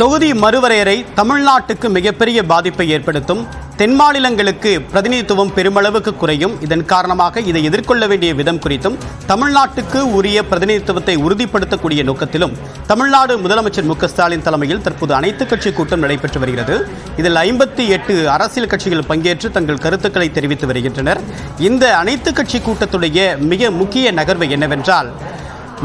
தொகுதி மறுவரையறை தமிழ்நாட்டுக்கு மிகப்பெரிய பாதிப்பை ஏற்படுத்தும் தென் மாநிலங்களுக்கு பிரதிநிதித்துவம் பெருமளவுக்கு குறையும் இதன் காரணமாக இதை எதிர்கொள்ள வேண்டிய விதம் குறித்தும் தமிழ்நாட்டுக்கு உரிய பிரதிநிதித்துவத்தை உறுதிப்படுத்தக்கூடிய நோக்கத்திலும் தமிழ்நாடு முதலமைச்சர் மு ஸ்டாலின் தலைமையில் தற்போது அனைத்துக் கட்சி கூட்டம் நடைபெற்று வருகிறது. இதில் ஐம்பத்தி எட்டு அரசியல் கட்சிகள் பங்கேற்று தங்கள் கருத்துக்களை தெரிவித்து வருகின்றனர். இந்த அனைத்துக் கட்சி கூட்டத்துடைய மிக முக்கிய நகர்வு என்னவென்றால்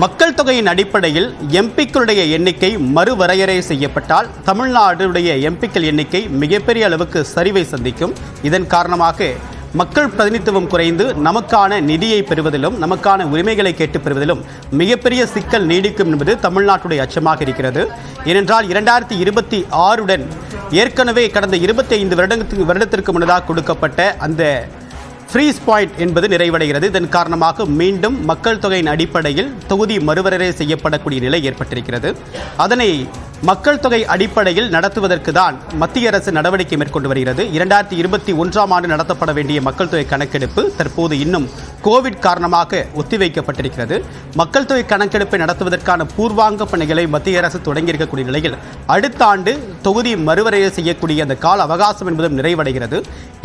மக்கள் தொகையின் அடிப்படையில் எம்பிக்களுடைய எண்ணிக்கை மறுவரையறை செய்யப்பட்டால் தமிழ்நாடுடைய எம்பிக்கள் எண்ணிக்கை மிகப்பெரிய அளவுக்கு சரிவை சந்திக்கும். இதன் காரணமாக மக்கள் பிரதிநிதித்துவம் குறைந்து நமக்கான நிதியை பெறுவதிலும் நமக்கான உரிமைகளை கேட்டு பெறுவதிலும் மிகப்பெரிய சிக்கல் நீடிக்கும் என்பது தமிழ்நாட்டுடைய அச்சமாக இருக்கிறது. ஏனென்றால் இரண்டாயிரத்தி இருபத்தி ஆறுடன் ஏற்கனவே கடந்த இருபத்தி ஐந்து வருடத்துக்கு வருடத்திற்கு முன்னதாக கொடுக்கப்பட்ட அந்த ஃப்ரீஸ் பாயிண்ட் என்பது நிறைவடைகிறது. இதன் காரணமாக மீண்டும் மக்கள் தொகையின் அடிப்படையில் தொகுதி மறுவரையறை செய்யப்படக்கூடிய நிலை ஏற்பட்டிருக்கிறது. அதனை மக்கள் தொகை அடிப்படையில் நடத்துவதற்கு தான் மத்திய அரசு நடவடிக்கை மேற்கொண்டு வருகிறது. இரண்டாயிரத்தி இருபத்தி ஒன்றாம் ஆண்டு நடத்தப்பட வேண்டிய மக்கள் தொகை கணக்கெடுப்பு தற்போது இன்னும் கோவிட் காரணமாக ஒத்திவைக்கப்பட்டிருக்கிறது. மக்கள் தொகை கணக்கெடுப்பை நடத்துவதற்கான பூர்வாங்க பணிகளை மத்திய அரசு தொடங்கியிருக்கக்கூடிய நிலையில் அடுத்த ஆண்டு தொகுதி மறுவரையறை செய்யக்கூடிய அந்த கால அவகாசம் என்பதும் நிறைவடைகிறது.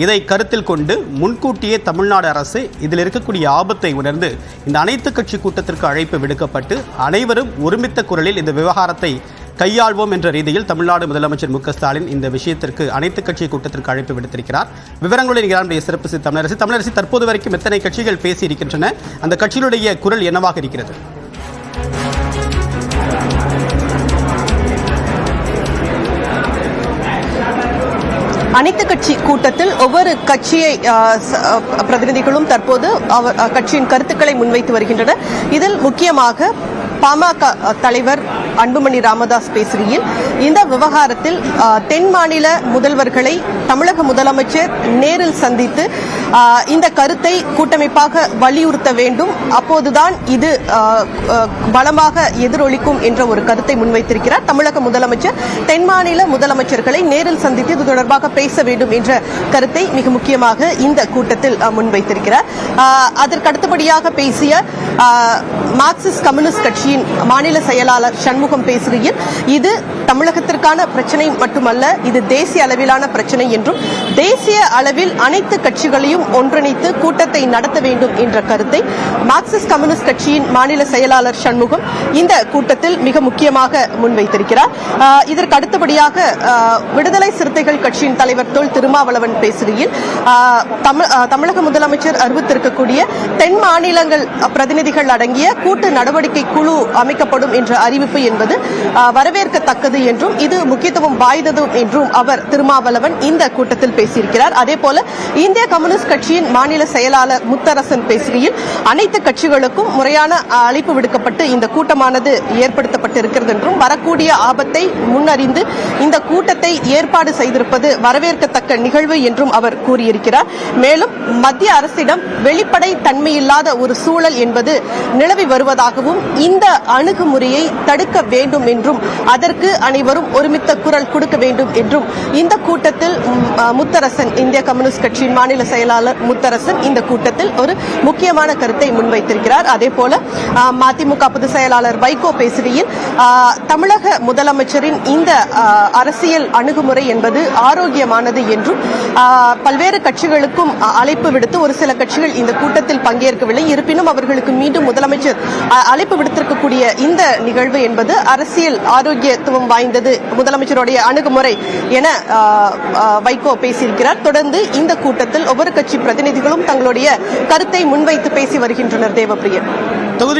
இதை கருத்தில் கொண்டு முன்கூட்டியே தமிழ்நாடு அரசு இதில் இருக்கக்கூடிய ஆபத்தை உணர்ந்து இந்த அனைத்து கட்சி கூட்டத்திற்கு அழைப்பு விடுக்கப்பட்டு அனைவரும் ஒருமித்த குரலில் இந்த விவகாரத்தை கையாள்வோம் என்ற ரீதியில் தமிழ்நாடு முதலமைச்சர் மு ஸ்டாலின் இந்த விஷயத்திற்கு அனைத்து கட்சி கூட்டத்திற்கு அழைப்பு விடுத்திருக்கிறார். விவரங்களுடன் இங்கிலாந்துடைய சிறப்பு தமிழரசு. தமிழரசு தற்போது வரைக்கும் எத்தனை கட்சிகள் பேசி இருக்கின்றன அந்த கட்சிகளுடைய குரல் என்னவாக இருக்கிறது? அனைத்து கட்சி கூட்டத்தில் ஒவ்வொரு கட்சியை பிரதிநிதிகளும் தற்போது அவர் கட்சியின் கருத்துக்களை முன்வைத்து வருகின்றனர். இதில் முக்கியமாக பாமக தலைவர் அன்புமணி ராமதாஸ் பேசுகையில் இந்த விவகாரத்தில் தென் மாநில முதல்வர்களை தமிழக முதலமைச்சர் நேரில் சந்தித்து இந்த கருத்தை கூட்டமைப்பாக வலியுறுத்த வேண்டும். அப்போதுதான் இது பலமாக எதிரொலிக்கும் என்ற ஒரு கருத்தை முன்வைத்திருக்கிறார் தமிழக முதலமைச்சர். தென் மாநில முதலமைச்சர்களை நேரில் சந்தித்து இது தொடர்பாக பேச வேண்டும் என்ற கருத்தை மிக முக்கியமாக இந்த கூட்டத்தில் முன்வைத்திருக்கிறார். அதற்கு அடுத்தபடியாக பேசிய மார்க்சிஸ்ட் கம்யூனிஸ்ட் கட்சியின் மாநில செயலாளர் சண்முகம் பேசுகையில் இது தமிழகத்திற்கான பிரச்சனை மட்டுமல்ல இது தேசிய அளவிலான பிரச்சனை என்றும் தேசிய அளவில் அனைத்து கட்சிகளையும் ஒன்றிணைத்து கூட்டத்தை நடத்த வேண்டும் என்ற கருத்தை மார்க்சிஸ்ட் கம்யூனிஸ்ட் கட்சியின் மாநில செயலாளர் சண்முகம் இந்த கூட்டத்தில் மிக முக்கியமாக முன்வைத்திருக்கிறார். இதற்கு அடுத்தபடியாக விடுதலை சிறுத்தைகள் கட்சியின் தலைவர் தொல் திருமாவளவன் பேசுகையில் தமிழ்- தமிழக முதலமைச்சர் அறிவித்திருக்கக்கூடிய தென் மாநிலங்கள் பிரதிநிதிகள் அடங்கிய கூட்டு நடவடிக்கை குழு அமைக்கப்படும் என்ற அறிவிப்பு என்பது வரவேற்கத்தக்கது வரவேற்கத்தக்கது என்றும் இது முக்கியத்துவம் வாய்ந்தது என்றும் அவர் திருமாவளவன் இந்த கூட்டத்தில் பேசியிருக்கிறார். அதே போல இந்திய கம்யூனிஸ்ட் கட்சியின் மாநில செயலாளர் முத்தரசன் பேசுகையில் அனைத்து கட்சிகளுக்கும் முறையான அழைப்பு விடுக்கப்பட்டு இந்த கூட்டமானது ஏற்படுத்தப்பட்டிருக்கிறது என்றும் வரக்கூடிய ஆபத்தை முன்னறிந்து இந்த கூட்டத்தை ஏற்பாடு செய்திருப்பது வரவேற்கத்தக்க நிகழ்வு என்றும் அவர் கூறியிருக்கிறார். மேலும் மத்திய அரசிடம் வெளிப்படை தன்மையில்லாத ஒரு சூழல் என்பது நிலவி வருவதாகவும் இந்த அணுகுமுறையை தடுக்க வேண்டும் என்றும் அதற்கு அனைவரும் ஒருமித்த குரல் கொடுக்க வேண்டும் என்றும் இந்த கூட்டத்தில் முத்தரசன் இந்திய கம்யூனிஸ்ட் கட்சியின் மாநில செயலாளர் முத்தரசன் இந்த கூட்டத்தில் ஒரு முக்கியமான கருத்தை முன்வைத்திருக்கிறார். அதே போல மதிமுக பொதுச் செயலாளர் வைகோ பேசுகையில் தமிழக முதலமைச்சரின் இந்த அரசியல் அணுகுமுறை என்பது ஆரோக்கியமானது என்றும் பல்வேறு கட்சிகளுக்கும் அழைப்பு விடுத்து ஒரு சில கட்சிகள் இந்த கூட்டத்தில் பங்கேற்கவில்லை. இருப்பினும் அவர்களுக்கு மீண்டும் முதலமைச்சர் அழைப்பு விடுத்திருக்கக்கூடிய இந்த நிகழ்வு என்பது அரசியல் ஆரோக்கியத்துவம் வாய்ந்தது முதலமைச்சருடைய அணுகுமுறை என வைகோ பேசியிருக்கிறார். தொடர்ந்து இந்த கூட்டத்தில் ஒவ்வொரு கட்சி பிரதிநிதிகளும் தங்களுடைய கருத்தை முன்வைத்து பேசி வருகின்றனர் தேவப்பிரியன். தொகுதி